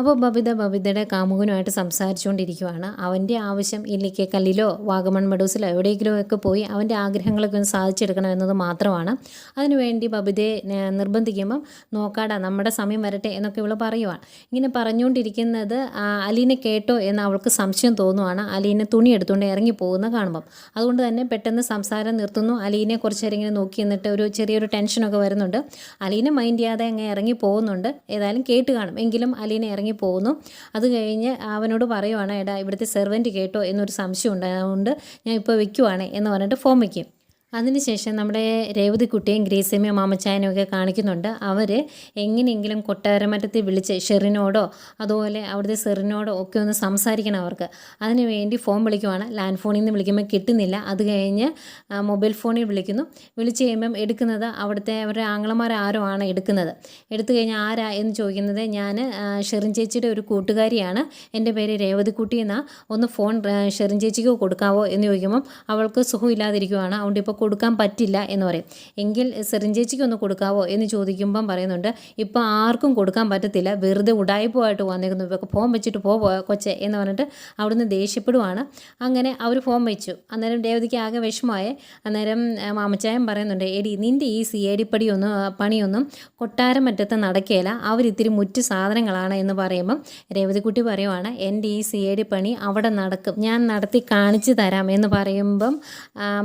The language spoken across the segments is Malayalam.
അപ്പോൾ ബബിത ബബിതയുടെ കാമുകനുമായിട്ട് സംസാരിച്ചുകൊണ്ടിരിക്കുവാണ്. അവന്റെ ആവശ്യം ഇല്ലിക്കെ കല്ലിലോ വാഗമൺ മെഡൂസിലോ എവിടെയെങ്കിലും ഒക്കെ പോയി അവന്റെ ആഗ്രഹങ്ങളൊക്കെ ഒന്ന് സാധിച്ചെടുക്കണം എന്നത് മാത്രമാണ്. അതിനുവേണ്ടി ബബിതയെ നിർബന്ധിക്കുമ്പം നോക്കാടാ നമ്മുടെ സമയം വരട്ടെ എന്നൊക്കെ ഇവൾ പറയുവാണ്. ഇങ്ങനെ പറഞ്ഞുകൊണ്ടിരിക്കുന്നത് അലീനെ കേട്ടോ എന്ന് അവൾക്ക് സംശയം തോന്നുവാണ്. അലീനെ തുണി എടുത്തുകൊണ്ട് ഇറങ്ങി പോകുന്ന കാണുമ്പം. അതുകൊണ്ട് തന്നെ പെട്ടെന്ന് സംസാരം നിർത്തുന്നു. അലീനെ കുറച്ച് നേരം ഇങ്ങനെ നോക്കി നിന്നിട്ട് ഒരു ചെറിയൊരു ടെൻഷനൊക്കെ വരുന്നുണ്ട്. അലീനെ മൈൻഡ് ചെയ്യാതെ അങ്ങ് ഇറങ്ങി പോകുന്നുണ്ട്. ഏതായാലും കേട്ട് കാണും. എങ്കിലും അലീനെ ഇറങ്ങി പോകുന്നു അത് കഴിഞ്ഞ് അവനോട് പറയുവാണ് എടാ ഇവിടുത്തെ സെർവന്റ് കേട്ടോ? എന്നൊരു സംശയം ഉണ്ടായതുകൊണ്ട് ഞാൻ ഇപ്പോൾ വെക്കുവാണ് എന്ന് പറഞ്ഞിട്ട് ഫോം വയ്ക്കും അതിനുശേഷം നമ്മുടെ രേവതിക്കുട്ടിയും ഗ്രേസമ്മയും മാമച്ചായനും ഒക്കെ കാണിക്കുന്നുണ്ട്. അവർ എങ്ങനെയെങ്കിലും കൊട്ടാരമറ്റത്തിൽ വിളിച്ച് ഷെറിനോടോ അതുപോലെ അവിടുത്തെ സെറിനോടോ ഒക്കെ ഒന്ന് സംസാരിക്കണം അവർക്ക്. അതിന് വേണ്ടി ഫോൺ വിളിക്കുവാണ്. ലാൻഡ് ഫോണിൽ നിന്ന് വിളിക്കുമ്പോൾ കിട്ടുന്നില്ല. അത് കഴിഞ്ഞ് മൊബൈൽ ഫോണിൽ വിളിക്കുന്നു. വിളിച്ച് കഴിയുമ്പം എടുക്കുന്നത് അവിടുത്തെ അവരുടെ ആങ്ങളമാർ ആരോ ആണ് എടുക്കുന്നത്. എടുത്തു കഴിഞ്ഞാൽ ആരാ എന്ന് ചോദിക്കുന്നത് ഞാൻ ഷെറിൻ ചേച്ചിയുടെ ഒരു കൂട്ടുകാരിയാണ്. എന്റെ പേര് രേവതിക്കുട്ടി എന്നാൽ ഒന്ന് ഫോൺ ഷെറിൻ ചേച്ചിക്ക് കൊടുക്കാവോ എന്ന് ചോദിക്കുമ്പം അവൾക്ക് സുഖമില്ലാതിരിക്കുവാണ്. അതുകൊണ്ട് ഇപ്പോൾ കൊടുക്കാൻ പറ്റില്ല എന്ന് പറയും. എങ്കിൽ സെറിഞ്ചേച്ചിക്ക് ഒന്ന് കൊടുക്കാവോ എന്ന് ചോദിക്കുമ്പം പറയുന്നുണ്ട് ഇപ്പോൾ ആർക്കും കൊടുക്കാൻ പറ്റത്തില്ല. വെറുതെ ഉടായ്പമായിട്ട് വന്നേക്കുന്നു. ഇപ്പോൾ ഫോം വെച്ചിട്ട് പോ കൊച്ചെ എന്ന് പറഞ്ഞിട്ട് അവിടുന്ന് ദേഷ്യപ്പെടുവാണ്. അങ്ങനെ അവർ ഫോം വെച്ചു. അന്നേരം രേവതിക്ക് ആകെ വിഷമമായി. അന്നേരം മാമച്ചായം പറയുന്നുണ്ട് എടി നിന്റെ ഈ സി ഐ ഡി പടിയൊന്നും പണിയൊന്നും കൊട്ടാരം മറ്റത്ത് നടക്കുകയില്ല അവരിത്തിരി മുറ്റ് സാധനങ്ങളാണ് എന്ന് പറയുമ്പം രേവതിക്കുട്ടി പറയുവാണ് എന്റെ ഈ സി ഡി പണി അവിടെ നടക്കും. ഞാൻ നടത്തി കാണിച്ചു തരാം എന്ന് പറയുമ്പം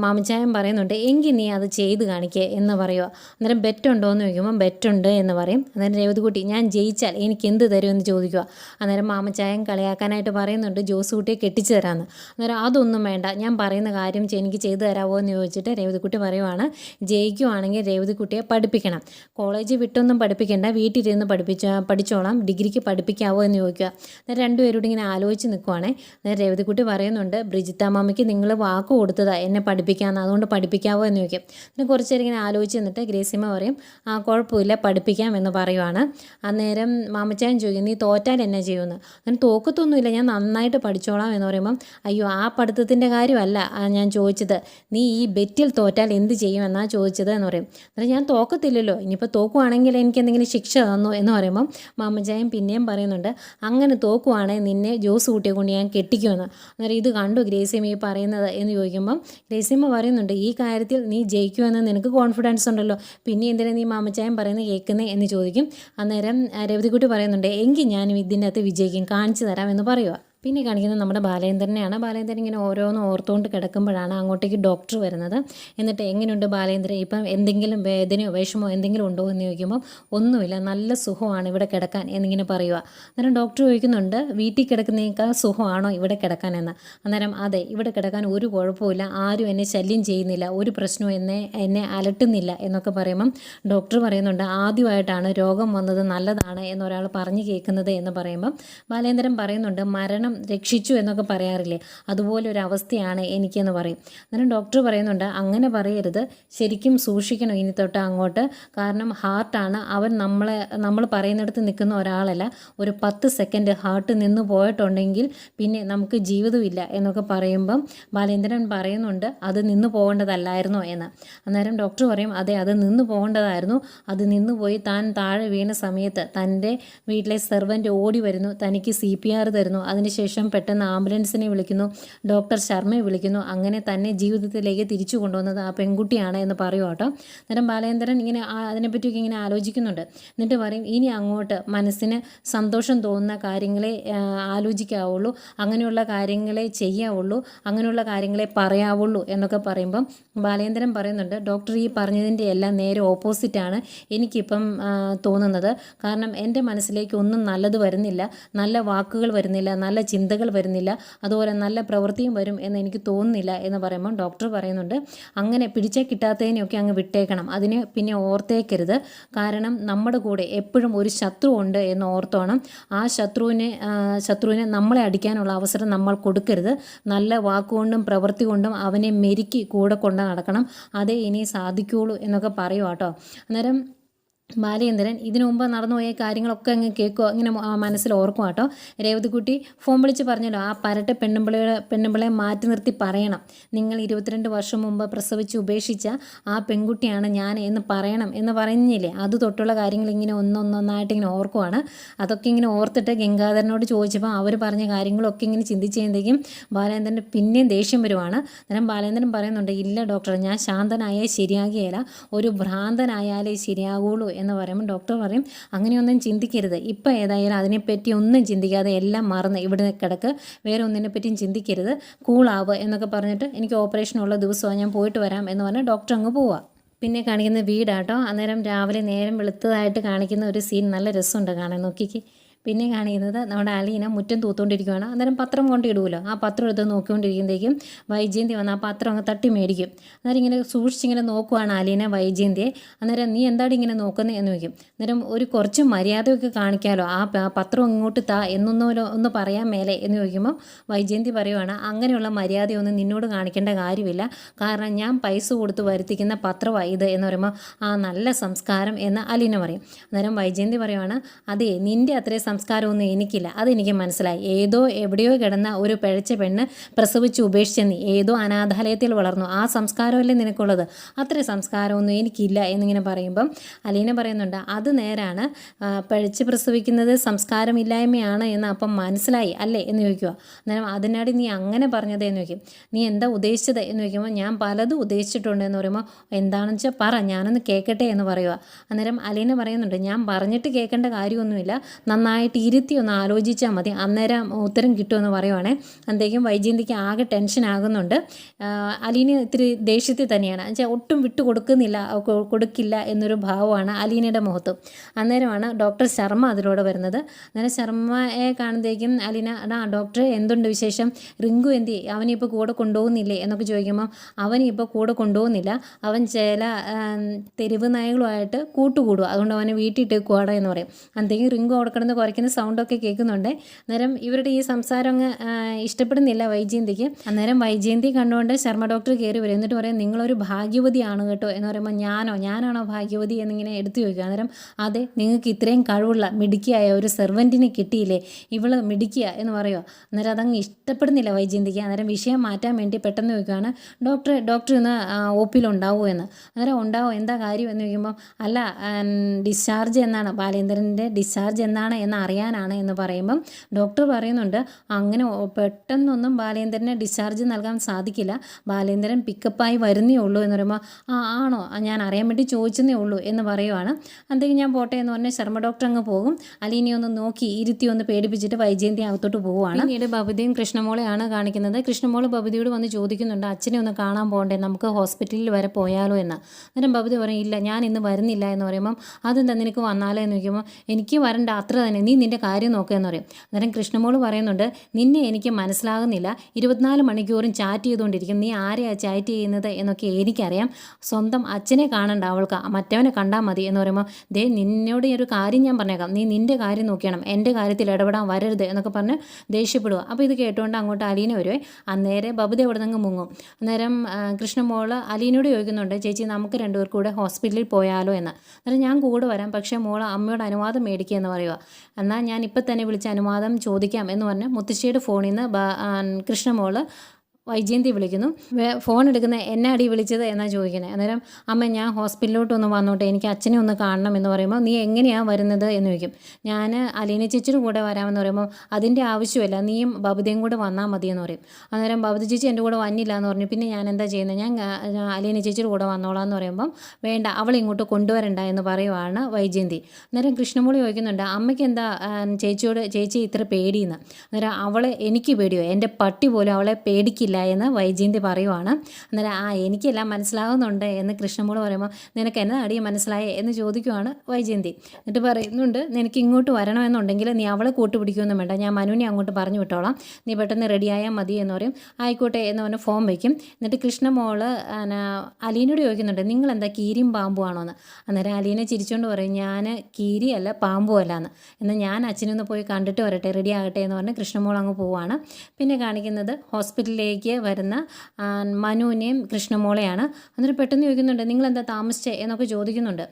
മാമച്ചായൻ മാമച്ചായൻ പറയുന്നുണ്ട് എങ്കിൽ നീ അത് ചെയ്ത് കാണിക്കുക എന്ന് പറയുക അന്നേരം ബെറ്റുണ്ടോ എന്ന് ചോദിക്കുമ്പോൾ ബെറ്റുണ്ട് എന്ന് പറയും. അന്നേരം രേവതിക്കുട്ടി ഞാൻ ജയിച്ചാൽ എനിക്ക് എന്ത് എന്ന് ചോദിക്കുക അന്നേരം മാമച്ചായം കളിയാക്കാനായിട്ട് പറയുന്നുണ്ട് ജോസ് കുട്ടിയെ കെട്ടിച്ചു തരാമെന്ന്. അന്നേരം അതൊന്നും വേണ്ട ഞാൻ പറയുന്ന കാര്യം എനിക്ക് ചെയ്തു തരാമോ എന്ന് ചോദിച്ചിട്ട് രേവതിക്കുട്ടി പറയുവാണ് ജയിക്കുവാണെങ്കിൽ രേവതിക്കുട്ടിയെ പഠിപ്പിക്കണം. കോളേജ് വിട്ടൊന്നും പഠിപ്പിക്കേണ്ട വീട്ടിലിരുന്ന് പഠിപ്പിച്ച പഠിച്ചോളാം ഡിഗ്രിക്ക് പഠിപ്പിക്കാവോ എന്ന് ചോദിക്കുക അന്നേരം രണ്ടുപേരോട് ഇങ്ങനെ ആലോചിച്ച് നിൽക്കുവാണേ അന്നേരം രേവതിക്കുട്ടി പറയുന്നുണ്ട് ബ്രിജിത്ത മാമയ്ക്ക് നിങ്ങൾ വാക്ക് കൊടുത്തതാണ് എന്നെ പഠിപ്പിക്കാമെന്ന് അതുകൊണ്ട് പഠിപ്പിക്കാവോ എന്ന് ചോദിക്കും. പിന്നെ കുറച്ച് നേരം ഇങ്ങനെ ആലോചിച്ച് നിന്നിട്ട് ഗ്രേസിമ പറയും ആ കുഴപ്പമില്ല പഠിപ്പിക്കാം എന്ന് പറയുവാണ്. അന്നേരം മാമച്ചാൻ ചോദിക്കും നീ തോറ്റാൽ എന്നെ ചെയ്യുമെന്ന് അങ്ങനെ തോക്കത്തൊന്നുമില്ല ഞാൻ നന്നായിട്ട് പഠിച്ചോളാം എന്ന് പറയുമ്പം അയ്യോ ആ പഠിത്തത്തിന്റെ കാര്യമല്ല ഞാൻ ചോദിച്ചത്. നീ ഈ ബെറ്റിൽ തോറ്റാൽ എന്ത് ചെയ്യുമെന്നാണ് ചോദിച്ചത് എന്ന് പറയും. അന്നേരം ഞാൻ തോക്കത്തില്ലല്ലോ ഇനിയിപ്പോൾ തോക്കുവാണെങ്കിൽ എനിക്ക് എന്തെങ്കിലും ശിക്ഷ തന്നു എന്ന് പറയുമ്പം മാമച്ചായൻ പിന്നെയും പറയുന്നുണ്ട് അങ്ങനെ തോക്കുവാണെങ്കിൽ നിന്നെ ജോസ് കൂട്ടിയെ കൊണ്ട് ഞാൻ കെട്ടിക്കുമെന്ന്. അന്നേരം ഇത് കണ്ടു ഗ്രേസിമ്മ ഈ പറയുന്നത് എന്ന് ചോദിക്കുമ്പം ഗ്രേസിമ്മ പറയുന്നുണ്ട് ഈ കാര്യത്തിൽ നീ ജയിക്കുമെന്ന് നിനക്ക് കോൺഫിഡൻസ് ഉണ്ടല്ലോ. പിന്നെ എന്തിനാ നീ മാമച്ചായം പറയുന്നത് കേൾക്കുന്നത് എന്ന് ചോദിക്കും. അന്നേരം രവതിക്കുട്ടി പറയുന്നുണ്ട് എങ്കിൽ ഞാനും ഇതിന്റെ അകത്ത് വിജയിക്കും. കാണിച്ചു തരാം എന്ന് പറയുക പിന്നെ കാണിക്കുന്നത് നമ്മുടെ ബാലേന്ദ്രനെയാണ് ബാലേന്ദ്രൻ ഇങ്ങനെ ഓരോന്ന് ഓർത്തുകൊണ്ട് കിടക്കുമ്പോഴാണ് അങ്ങോട്ടേക്ക് ഡോക്ടർ വരുന്നത്. എന്നിട്ട് എങ്ങനെയുണ്ട് ബാലേന്ദ്രൻ ഇപ്പം എന്തെങ്കിലും വേദനയോ വിഷമോ എന്തെങ്കിലും ഉണ്ടോ എന്ന് ചോദിക്കുമ്പോൾ ഒന്നുമില്ല നല്ല സുഖമാണ് ഇവിടെ കിടക്കാൻ എന്നിങ്ങനെ പറയുക അന്നേരം ഡോക്ടർ ചോദിക്കുന്നുണ്ട് വീട്ടിൽ കിടക്കുന്നേക്കാൾ സുഖമാണോ ഇവിടെ കിടക്കാൻ എന്ന്? അന്നേരം അതെ ഇവിടെ കിടക്കാൻ ഒരു കുഴപ്പമില്ല ആരും എന്നെ ശല്യം ചെയ്യുന്നില്ല ഒരു പ്രശ്നവും എന്നെ എന്നെ അലട്ടുന്നില്ല എന്നൊക്കെ പറയുമ്പം ഡോക്ടർ പറയുന്നുണ്ട് ആദ്യമായിട്ടാണ് രോഗം വന്നത് നല്ലതാണ് എന്നൊരാൾ പറഞ്ഞു കേൾക്കുന്നത് എന്ന് പറയുമ്പം ബാലേന്ദ്രൻ പറയുന്നുണ്ട് മരണം രക്ഷിച്ചു എന്നൊക്കെ പറയാറില്ലേ? അതുപോലെ ഒരു അവസ്ഥയാണ് എനിക്കെന്ന് പറയും. അന്നേരം ഡോക്ടർ പറയുന്നുണ്ട് അങ്ങനെ പറയരുത്. ശരിക്കും സൂക്ഷിക്കണം ഇനി തൊട്ട് അങ്ങോട്ട്. കാരണം ഹാർട്ടാണ് അവൻ നമ്മളെ നമ്മൾ പറയുന്നിടത്ത് നിൽക്കുന്ന ഒരാളല്ല. ഒരു പത്ത് സെക്കൻഡ് ഹാർട്ട് നിന്ന് പോയിട്ടുണ്ടെങ്കിൽ പിന്നെ നമുക്ക് ജീവിതമില്ല എന്നൊക്കെ പറയുമ്പം ബാലേന്ദ്രൻ പറയുന്നുണ്ട് അത് നിന്ന് പോകേണ്ടതല്ലായിരുന്നോ എന്ന്. അന്നേരം ഡോക്ടർ പറയും അതെ അത് നിന്ന് പോകേണ്ടതായിരുന്നു. അത് നിന്ന് പോയി താൻ താഴെ വീണ സമയത്ത് തന്റെ വീട്ടിലെ സെർവന്റ് ഓടി വരുന്നു. തനിക്ക് സി പി ആർ തരുന്നു. അതിനുശേഷം പെട്ടെന്ന് ആംബുലൻസിനെ വിളിക്കുന്നു. ഡോക്ടർ ശർമ്മയെ വിളിക്കുന്നു. അങ്ങനെ തന്നെ ജീവിതത്തിലേക്ക് തിരിച്ചു കൊണ്ടുവന്നത് ആ പെൺകുട്ടിയാണ് എന്ന് പറയും കേട്ടോ. അന്നേരം ബാലേന്ദ്രൻ ഇങ്ങനെ അതിനെപ്പറ്റിയൊക്കെ ഇങ്ങനെ ആലോചിക്കുന്നുണ്ട്. എന്നിട്ട് പറയും ഇനി അങ്ങോട്ട് മനസ്സിന് സന്തോഷം തോന്നുന്ന കാര്യങ്ങളെ ആലോചിക്കാവുള്ളൂ. അങ്ങനെയുള്ള കാര്യങ്ങളെ ചെയ്യാവുള്ളൂ. അങ്ങനെയുള്ള കാര്യങ്ങളെ പറയാവുള്ളൂ എന്നൊക്കെ പറയുമ്പം ബാലേന്ദ്രൻ പറയുന്നുണ്ട് ഡോക്ടർ ഈ പറഞ്ഞതിന്റെ എല്ലാം നേരെ ഓപ്പോസിറ്റാണ് എനിക്കിപ്പം തോന്നുന്നത്. കാരണം എന്റെ മനസ്സിലേക്ക് ഒന്നും നല്ലത് വരുന്നില്ല. നല്ല വാക്കുകൾ വരുന്നില്ല. നല്ല ചിന്തകൾ വരുന്നില്ല. അതുപോലെ നല്ല പ്രവൃത്തിയും വരും എന്ന് എനിക്ക് തോന്നുന്നില്ല എന്ന് പറയുമ്പോൾ ഡോക്ടർ പറയുന്നുണ്ട്. അങ്ങനെ പിടിച്ചേ കിട്ടാത്തതിനെയൊക്കെ അങ്ങ് വിട്ടേക്കണം. അതിനെ പിന്നെ ഓർത്തേക്കരുത്. കാരണം നമ്മുടെ കൂടെ എപ്പോഴും ഒരു ശത്രു ഉണ്ട് എന്ന് ഓർത്തോണം. ആ ശത്രുവിനെ ശത്രുവിനെ നമ്മളെ അടിക്കാനുള്ള അവസരം നമ്മൾ കൊടുക്കരുത്. നല്ല വാക്കുകൊണ്ടും പ്രവൃത്തി കൊണ്ടും അവനെ മെരുക്കി കൂടെ കൊണ്ട് നടക്കണം. അതേ ഇനി സാധിക്കുകയുള്ളൂ എന്നൊക്കെ പറയുക കേട്ടോ അന്നേരം ബാലേന്ദ്രൻ ഇതിനു മുമ്പ് നടന്നുപോയ കാര്യങ്ങളൊക്കെ അങ്ങ് കേൾക്കുക ഇങ്ങനെ മനസ്സിൽ ഓർക്കും കേട്ടോ. രേവതിക്കുട്ടി ഫോൺ വിളിച്ച് പറഞ്ഞല്ലോ ആ പരട്ട പെണ്ണുമ്പിളയുടെ പെണ്ണുമ്പിളയെ മാറ്റി നിർത്തി പറയണം. നിങ്ങൾ ഇരുപത്തിരണ്ട് വർഷം മുമ്പ് പ്രസവിച്ച് ഉപേക്ഷിച്ച ആ പെൺകുട്ടിയാണ് ഞാൻ എന്ന് പറയണം എന്ന് പറഞ്ഞില്ലേ? അത് തൊട്ടുള്ള കാര്യങ്ങൾ ഇങ്ങനെ ഒന്നൊന്നൊന്നായിട്ട് ഇങ്ങനെ ഓർക്കുവാണ്. അതൊക്കെ ഇങ്ങനെ ഓർത്തിട്ട് ഗംഗാധരനോട് ചോദിച്ചപ്പോൾ അവർ പറഞ്ഞ കാര്യങ്ങളൊക്കെ ഇങ്ങനെ ചിന്തിച്ച് കഴിയുമ്പോഴേക്കും ബാലേന്ദ്രന്റെ പിന്നെയും ദേഷ്യം വരുവാണ്. അന്നേരം ബാലേന്ദ്രൻ പറയുന്നുണ്ട് ഇല്ല ഡോക്ടർ ഞാൻ ശാന്തനായാൽ ശരിയാകുകയില്ല. ഒരു ഭ്രാന്തനായാലേ ശരിയാകുള്ളൂ എന്ന് പറയുമ്പോൾ ഡോക്ടർ പറയും അങ്ങനെയൊന്നും ചിന്തിക്കരുത്. ഇപ്പം ഏതായാലും അതിനെപ്പറ്റി ഒന്നും ചിന്തിക്കാതെ എല്ലാം മറന്ന് ഇവിടെ കിടക്ക്. വേറെ ഒന്നിനെ പറ്റിയും ചിന്തിക്കരുത് കൂളാവ് എന്നൊക്കെ പറഞ്ഞിട്ട് എനിക്ക് ഓപ്പറേഷനുള്ള ദിവസമാണ് ഞാൻ പോയിട്ട് വരാം എന്ന് പറഞ്ഞ് ഡോക്ടർ അങ്ങ് പോവാം. പിന്നെ കാണിക്കുന്ന വീടാട്ടോ. അന്നേരം രാവിലെ നേരം വെളുത്തതായിട്ട് കാണിക്കുന്ന ഒരു സീൻ നല്ല രസമുണ്ട് കാണാൻ. നോക്കിക്ക്. പിന്നെ കാണിക്കുന്നത് നമ്മുടെ അലീന മുറ്റം തൂത്തുകൊണ്ടിരിക്കുകയാണ് അന്നേരം പത്രം കൊണ്ട് ഇടുമല്ലോ ആ പത്രം എടുത്ത് നോക്കിക്കൊണ്ടിരിക്കുമ്പോഴേക്കും വൈജയന്തി വന്ന് ആ പത്രം അങ്ങ് തട്ടി മേടിക്കും. അന്നേരം ഇങ്ങനെ സൂക്ഷിച്ചിങ്ങനെ നോക്കുവാണ് അലീന വൈജയന്തിയെ. അന്നേരം നീ എന്താണ് ഇങ്ങനെ നോക്കുന്നത് എന്ന് ചോദിക്കും. അന്നേരം ഒരു കുറച്ച് മര്യാദയൊക്കെ കാണിക്കാമല്ലോ ആ പത്രം ഇങ്ങോട്ട് താ എന്നൊന്നും ഒന്ന് പറയാൻ മേലെ എന്ന് ചോദിക്കുമ്പോൾ വൈജയന്തി പറയുവാണ് അങ്ങനെയുള്ള മര്യാദയൊന്നും നിന്നോട് കാണിക്കേണ്ട കാര്യമില്ല. കാരണം ഞാൻ പൈസ കൊടുത്ത് വരുത്തിക്കുന്ന പത്രമാണ് ഇത് എന്ന് പറയുമ്പോൾ ആ നല്ല സംസ്കാരം എന്ന് അലീന പറയും. അന്നേരം വൈജയന്തി പറയുവാണ് അതെ നിന്റെ അത്രയും സംസ്കാരമൊന്നും എനിക്കില്ല. അതെനിക്ക് മനസ്സിലായി. ഏതോ എവിടെയോ കിടന്ന ഒരു പിഴച്ച പെണ്ണ് പ്രസവിച്ച് ഉപേക്ഷിച്ച നീ ഏതോ അനാഥാലയത്തിൽ വളർന്നു. ആ സംസ്കാരമല്ലേ നിനക്കുള്ളത്? അത്ര സംസ്കാരമൊന്നും എനിക്കില്ല എന്നിങ്ങനെ പറയുമ്പം അലീന പറയുന്നുണ്ട് അത് നേരാണ്. പഴിച്ച് പ്രസവിക്കുന്നത് സംസ്കാരമില്ലായ്മയാണ് എന്ന് അപ്പം മനസ്സിലായി അല്ലേ? എന്ന് ചോദിക്കുക. അന്നേരം അതിനാടി നീ അങ്ങനെ പറഞ്ഞത്? എന്ന് ചോദിക്കും. നീ എന്താ ഉദ്ദേശിച്ചത്? എന്ന് ചോദിക്കുമ്പോൾ ഞാൻ പലതും ഉദ്ദേശിച്ചിട്ടുണ്ട്. എന്ന് പറയുമ്പോൾ എന്താണെന്ന് വെച്ചാൽ പറ ഞാനൊന്ന് കേൾക്കട്ടെ എന്ന് പറയുക. അന്നേരം അലീന പറയുന്നുണ്ട് ഞാൻ പറഞ്ഞിട്ട് കേൾക്കേണ്ട കാര്യമൊന്നുമില്ല. നന്നായിട്ട് ഇരുത്തി ഒന്ന് ആലോചിച്ചാൽ മതി. അന്നേരം ഉത്തരം കിട്ടുമെന്ന് പറയുവാണേ. അന്തേക്കും വൈജയന്തിക്ക് ആകെ ടെൻഷൻ ആകുന്നുണ്ട്. അലീന ഇത്തിരി ദേഷ്യത്തിൽ തന്നെയാണ്. എന്നുവെച്ചാൽ ഒട്ടും വിട്ടു കൊടുക്കുന്നില്ല കൊടുക്കില്ല എന്നൊരു ഭാവമാണ് അലീനയുടെ മുഖത്ത്. അന്നേരമാണ് ഡോക്ടർ ശർമ്മ അതിലൂടെ വരുന്നത്. അന്നേരം ശർമ്മയെ കാണുമ്പോഴേക്കും അലീന ആ ഡോക്ടറെ എന്തുണ്ട് വിശേഷം? റിങ്കു എന്തി അവനിപ്പോൾ കൂടെ കൊണ്ടുപോകുന്നില്ലേ? എന്നൊക്കെ ചോദിക്കുമ്പോൾ അവനിപ്പോൾ കൂടെ കൊണ്ടുപോകുന്നില്ല. അവൻ ചില തെരുവ് നായകളുമായിട്ട് കൂട്ടുകൂടുക അതുകൊണ്ട് അവനെ വീട്ടിൽ വീട്ടിലിട്ടേക്കുവാട എന്ന് പറയും. അന്തേക്കും റിങ്കു അവിടെ കിടന്ന് കുറയ്ക്കുന്ന സൗണ്ടൊക്കെ കേൾക്കുന്നുണ്ട്. അന്നേരം ഇവരുടെ ഈ സംസാരം അങ്ങ് ഇഷ്ടപ്പെടുന്നില്ല വൈജയന്തിക്ക്. അന്നേരം വൈജയന്തി കണ്ടുകൊണ്ട് ശർമ്മ ഡോക്ടർ കയറി വരും. എന്നിട്ട് പറയും നിങ്ങളൊരു ഭാഗ്യവതിയാണ് കേട്ടോ. എന്ന് പറയുമ്പോൾ ഞാനോ? ഞാനാണോ ഭാഗ്യവതി? എന്നിങ്ങനെ എടുത്തു ചോദിക്കുക അന്നേരം അതെ നിങ്ങൾക്ക് ഇത്രയും കഴിവുള്ള മിടുക്കിയായ ഒരു സെർവന്റിനെ കിട്ടിയില്ലേ? ഇവൾ മിടുക്കിയ? എന്ന് പറയുമോ അന്നേരം അതങ്ങ് ഇഷ്ടപ്പെടുന്നില്ല വൈജയന്തിക്ക്. അന്നേരം വിഷയം മാറ്റാൻ വേണ്ടി പെട്ടെന്ന് ചോദിക്കുകയാണ് ഡോക്ടർ ഡോക്ടർ ഇന്ന് ഒ പിയിലുണ്ടാവുമോ എന്ന്. അന്നേരം ഉണ്ടാവും? എന്താ കാര്യം? എന്ന് ചോദിക്കുമ്പോൾ അല്ല ഡിസ്ചാർജ് എന്നാണ്. ബാലേന്ദ്രന്റെ ഡിസ്ചാർജ് എന്നാണ് എന്ന് അറിയാനാണ് എന്ന് പറയുമ്പം ഡോക്ടർ പറയുന്നുണ്ട് അങ്ങനെ പെട്ടെന്നൊന്നും ബാലേന്ദ്രനെ ഡിസ്ചാർജ് നൽകാൻ സാധിക്കില്ല. ബാലേന്ദ്രൻ പിക്കപ്പായി വരുന്നേ ഉള്ളൂ എന്ന് പറയുമ്പോൾ ആ ആണോ? ഞാൻ അറിയാൻ വേണ്ടി ചോദിച്ചതേ ഉള്ളൂ എന്ന് പറയുവാണ്. അന്തേക്ക് ഞാൻ പോട്ടെ എന്ന് പറഞ്ഞാൽ ശർമ്മ ഡോക്ടർ അങ്ങ് പോകും. അലീനെ ഒന്ന് നോക്കി ഇരുത്തി ഒന്ന് പേടിപ്പിച്ചിട്ട് വൈജയന്തി അകത്തോട്ട് പോവുകയാണ് പിന്നീട് ഭവതിയും കൃഷ്ണമോളെയാണ് കാണിക്കുന്നത്. കൃഷ്ണമോൾ ഭവതിയോട് വന്ന് ചോദിക്കുന്നുണ്ട് അച്ഛനെ ഒന്ന് കാണാൻ പോകണ്ടേ നമുക്ക് ഹോസ്പിറ്റലിൽ വരെ പോയാലോ എന്ന്. അന്നേരം ഭവതി പറയും ഇല്ല ഞാൻ ഇന്ന് വരുന്നില്ല എന്ന് പറയുമ്പം അതെന്താ നിനക്ക് വന്നാലോ? എന്ന് ചോദിക്കുമ്പോൾ എനിക്ക് വരണ്ട അത്ര തന്നെ. നീ നിന്റെ കാര്യം നോക്കുകയെന്ന് പറയും. അന്നേരം കൃഷ്ണമോൾ പറയുന്നുണ്ട് നിന്നെ എനിക്ക് മനസ്സിലാകുന്നില്ല. ഇരുപത്തിനാല് മണിക്കൂറും ചാറ്റ് ചെയ്തുകൊണ്ടിരിക്കും നീ ആരെയാണ് ചാറ്റ് ചെയ്യുന്നത് എന്നൊക്കെ എനിക്കറിയാം. സ്വന്തം അച്ഛനെ കാണണ്ട അവൾക്ക് മറ്റവനെ കണ്ടാൽ മതി എന്ന് പറയുമ്പോൾ ദേ നിന്നോട് ഒരു കാര്യം ഞാൻ പറഞ്ഞേക്കാം. നീ നിന്റെ കാര്യം നോക്കിയണം. എന്റെ കാര്യത്തിൽ ഇടപെടാൻ വരരുത് എന്നൊക്കെ പറഞ്ഞ് ദേഷ്യപ്പെടുക അപ്പോൾ ഇത് കേട്ടുകൊണ്ട് അങ്ങോട്ട് അലീന വരുവേ. അന്നേരെ ബബുദ അവിടെ നിന്ന് മുങ്ങും. അന്നേരം കൃഷ്ണമോൾ അലീനോട് ചോദിക്കുന്നുണ്ട് ചേച്ചി നമുക്ക് രണ്ടുപേർക്കൂടെ ഹോസ്പിറ്റലിൽ പോയാലോ എന്ന്. അന്നേരം ഞാൻ കൂടെ വരാം പക്ഷേ മോൾ അമ്മയോട് അനുവാദം മേടിക്കുക എന്ന് പറയുക എന്നാൽ ഞാൻ ഇപ്പം തന്നെ വിളിച്ച് അനുവാദം ചോദിക്കാം എന്ന് പറഞ്ഞ് മുത്തശ്ശിയുടെ ഫോണിൽ നിന്ന് കൃഷ്ണമോൾ വൈജയന്തി വിളിക്കുന്നു. ഫോൺ എടുക്കുന്ന എന്നെ അടി വിളിച്ചത് എന്നാ ചോദിക്കുന്നത് അന്നേരം അമ്മ ഞാൻ ഹോസ്പിറ്റലിലോട്ട് ഒന്ന് വന്നോട്ടെ എനിക്ക് അച്ഛനെ ഒന്ന് കാണണം എന്ന് പറയുമ്പോൾ നീ എങ്ങനെയാണ് വരുന്നത്? എന്ന് ചോദിക്കും. ഞാൻ അലീന ചേച്ചിയുടെ കൂടെ വരാമെന്ന് പറയുമ്പോൾ അതിന്റെ ആവശ്യമില്ല നീയും ബബുദയും കൂടെ വന്നാൽ മതി എന്ന് പറയും. അന്നേരം ബബുദ ചേച്ചി എന്റെ കൂടെ വന്നില്ല എന്ന് പറഞ്ഞു. പിന്നെ ഞാൻ എന്താ ചെയ്യുന്നത് ഞാൻ അലീന ചേച്ചിയുടെ കൂടെ വന്നോളാം എന്ന് പറയുമ്പം വേണ്ട അവൾ ഇങ്ങോട്ട് കൊണ്ടുവരണ്ട എന്ന് പറയുവാണ് വൈജയന്തി. അന്നേരം കൃഷ്ണമൂളി ചോദിക്കുന്നുണ്ട് അമ്മയ്ക്ക് എന്താ ചേച്ചിയോട് ചേച്ചി ഇത്ര പേടിയെന്ന്? അന്നേരം അവളെ എനിക്ക് പേടിയോ എന്റെ പട്ടി പോലും അവളെ പേടിക്കില്ല എന്ന് വൈജയന്തി പറയുവാണ്. അന്നേരം ആ എനിക്കെല്ലാം മനസ്സിലാകുന്നുണ്ട് എന്ന് കൃഷ്ണമോൾ പറയുമ്പോൾ നിനക്ക് എന്നാ അടിയും മനസ്സിലായേ? എന്ന് ചോദിക്കുവാണ് വൈജയന്തി. എന്നിട്ട് പറയുന്നുണ്ട് നിനക്ക് ഇങ്ങോട്ട് വരണമെന്നുണ്ടെങ്കിൽ നീ അവളെ കൂട്ടുപിടിക്കുമെന്നും വേണ്ട. ഞാൻ മനുവിനെ അങ്ങോട്ട് പറഞ്ഞു വിട്ടോളാം. നീ പെട്ടെന്ന് റെഡിയായാൽ മതി എന്ന് പറയും. ആയിക്കോട്ടെ എന്ന് പറഞ്ഞ് ഫോം വയ്ക്കും. എന്നിട്ട് കൃഷ്ണമോൾ അലീനോട് ചോദിക്കുന്നുണ്ട് നിങ്ങൾ എന്താ കീരിയും പാമ്പുമാണോ എന്ന് അന്നേരം അലീനെ ചിരിച്ചുകൊണ്ട് പറയും ഞാൻ കീരിയല്ല പാമ്പും അല്ല എന്ന് എന്നാൽ ഞാൻ അച്ഛനൊന്ന് പോയി കണ്ടിട്ട് വരട്ടെ റെഡി ആകട്ടെ എന്ന് പറഞ്ഞ് കൃഷ്ണമോൾ അങ്ങ് പോവാണ്. പിന്നെ കാണിക്കുന്നത് ഹോസ്പിറ്റലിലേക്ക് വരുന്ന ആ, മനുവിനെയും കൃഷ്ണമോളെയാണ്. എന്നിട്ട് പെട്ടെന്ന് ചോദിക്കുന്നുണ്ട് നിങ്ങൾ എന്താ താമസിച്ചേ? എന്നൊക്കെ ചോദിക്കുന്നുണ്ട്.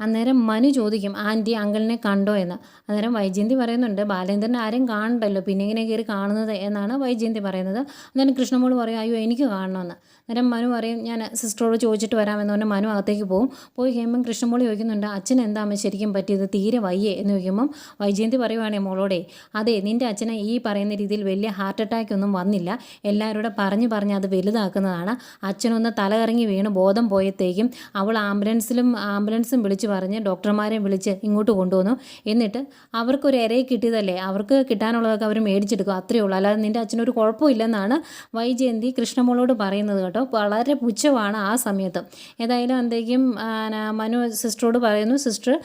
അന്നേരം മനു ചോദിക്കും ആന്റി അങ്കിളിനെ കണ്ടോ എന്ന്? അന്നേരം വൈജയന്തി പറയുന്നുണ്ട് ബാലേന്ദ്രൻ ആരും കാണണ്ടല്ലോ പിന്നെ ഇങ്ങനെ കയറി കാണുന്നത് എന്നാണ് വൈജയന്തി പറയുന്നത്. അന്നേരം കൃഷ്ണമോൾ പറയും അയ്യോ എനിക്ക് കാണണമെന്ന് അന്നേരം മനു പറയും ഞാൻ സിസ്റ്ററോട് ചോദിച്ചിട്ട് വരാമെന്ന് പറഞ്ഞാൽ മനു അകത്തേക്ക് പോകും പോയി കഴിയുമ്പം കൃഷ്ണമോൾ ചോദിക്കുന്നുണ്ട് അച്ഛൻ എന്താ അമ്മ ശരിക്കും പറ്റിയത് തീരെ വയ്യേ? എന്ന് ചോദിക്കുമ്പം വൈജയന്തി പറയുവാണേ മോളോടെ അതെ നിന്റെ അച്ഛനെ ഈ പറയുന്ന രീതിയിൽ വലിയ ഹാർട്ട് അറ്റാക്ക് ഒന്നും വന്നില്ല. എല്ലാവരോടും പറഞ്ഞ് പറഞ്ഞ് അത് വലുതാക്കുന്നതാണ്. അച്ഛനൊന്ന് തലകറങ്ങി വീണ് ബോധം പോയത്തേക്കും അവൾ ആംബുലൻസിലും ആംബുലൻസും വിളിച്ച് പറഞ്ഞ് ഡോക്ടർമാരെ വിളിച്ച് ഇങ്ങോട്ട് കൊണ്ടുവന്നു. എന്നിട്ട് അവർക്കൊരു ഇരയെ കിട്ടിയതല്ലേ? അവർക്ക് കിട്ടാനുള്ളതൊക്കെ അവർ മേടിച്ചെടുക്കും. അത്രയേ ഉള്ളൂ. അല്ലാതെ നിന്റെ അച്ഛനൊരു കുഴപ്പമില്ലെന്നാണ് വൈജയന്തി കൃഷ്ണമോളോട് പറയുന്നത് കേട്ടോ. വളരെ പുച്ഛമാണ് ആ സമയത്ത്. ഏതായാലും എന്തെങ്കിലും മനു സിസ്റ്ററോട് പറയുന്നു. സിസ്റ്റർ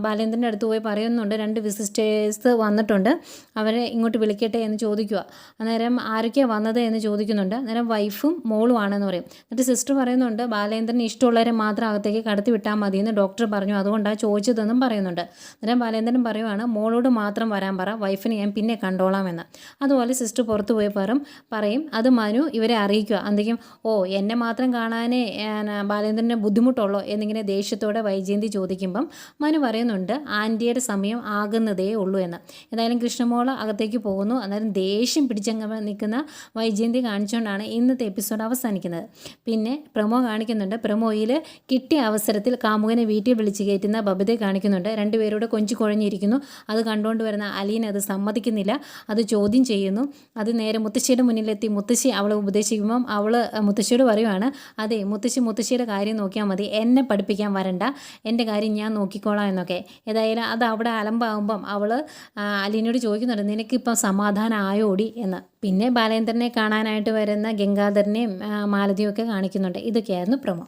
ബാലേന്ദ്രന്റെ അടുത്ത് പോയി പറയുന്നുണ്ട്. രണ്ട് വിസിറ്റേഴ്സ് വന്നിട്ടുണ്ട്. അവരെ ഇങ്ങോട്ട് വിളിക്കട്ടെ എന്ന് ചോദിക്കുക. അന്നേരം ആരൊക്കെയാണ് വന്നത് എന്ന് ചോദിക്കുന്നുണ്ട്. അന്നേരം വൈഫും മോളും ആണെന്ന് പറയും. എന്നിട്ട് സിസ്റ്റർ പറയുന്നുണ്ട് ബാലേന്ദ്രന് ഇഷ്ടമുള്ളവരെ മാത്രം അകത്തേക്ക് കടത്തി വിട്ടാൽ മതിയെന്ന് ഡോക്ടർ പറഞ്ഞു. അതുകൊണ്ടാണ് ചോദിച്ചതെന്നും പറയുന്നുണ്ട്. അന്നേരം ബാലേന്ദ്രൻ പറയുവാണ് മോളോട് മാത്രം വരാൻ പറ വൈഫിനെ ഞാൻ പിന്നെ കണ്ടോളാം എന്ന് അതുപോലെ സിസ്റ്റർ പുറത്ത് പോയി പറയും പറയും അത് മനു ഇവരെ അറിയിക്കുക. എന്തെങ്കിലും ഓ എന്നെ മാത്രം കാണാനേ ബാലേന്ദ്രനെ ബുദ്ധിമുട്ടുള്ളോ? എന്നിങ്ങനെ ദേഷ്യത്തോടെ വൈജയന്തി ചോദിക്കുമ്പം മനു പറയുന്നുണ്ട് ആന്റിയുടെ സമയം ആകുന്നതേ ഉള്ളൂ എന്ന്. എന്തായാലും കൃഷ്ണമോള അകത്തേക്ക് പോകുന്നു. അന്നേരം ദേഷ്യം പിടിച്ചങ്ങ് നിൽക്കുന്ന വൈജയന്തി കാണിച്ചുകൊണ്ടാണ് ഇന്നത്തെ എപ്പിസോഡ് അവസാനിക്കുന്നത്. പിന്നെ പ്രമോ കാണിക്കുന്നുണ്ട്. പ്രമോയിൽ കിട്ടിയ അവസരത്തിൽ കാമുകനെ വീട്ടിൽ വിളിച്ച് കയറ്റുന്ന ബബിതയെ കാണിക്കുന്നുണ്ട്. രണ്ടുപേരോട് കൊഞ്ചു കുഴഞ്ഞിരിക്കുന്നു. അത് കണ്ടുകൊണ്ട് വരുന്ന അലീന അത് സമ്മതിക്കുന്നില്ല. അത് ചോദ്യം ചെയ്യുന്നു. അത് നേരെ മുത്തശ്ശിയുടെ മുന്നിലെത്തി. മുത്തശ്ശി അവളെ ഉപദേശിക്കുമ്പം അവൾ മുത്തശ്ശിയോട് പറയുവാണ് അതെ മുത്തശ്ശി മുത്തശ്ശിയുടെ കാര്യം നോക്കിയാൽ മതി. എന്നെ പഠിപ്പിക്കാൻ വരണ്ട. എന്റെ കാര്യം ഞാൻ നോക്കിക്കോളാം എന്നൊക്കെ. ഏതായാലും അത് അവിടെ അലമ്പാകുമ്പം അവൾ അലീനോട് ചോദിക്കുന്നുണ്ട് നിനക്കിപ്പം സമാധാനം ആയോടി എന്ന്. പിന്നെ ബാലേന്ദ്രനെ കാണാനായിട്ട് വരുന്ന ഗംഗാധരനെയും മാലതിയും ഒക്കെ കാണിക്കുന്നുണ്ട്. ഇതൊക്കെയായിരുന്നു പ്രമോ.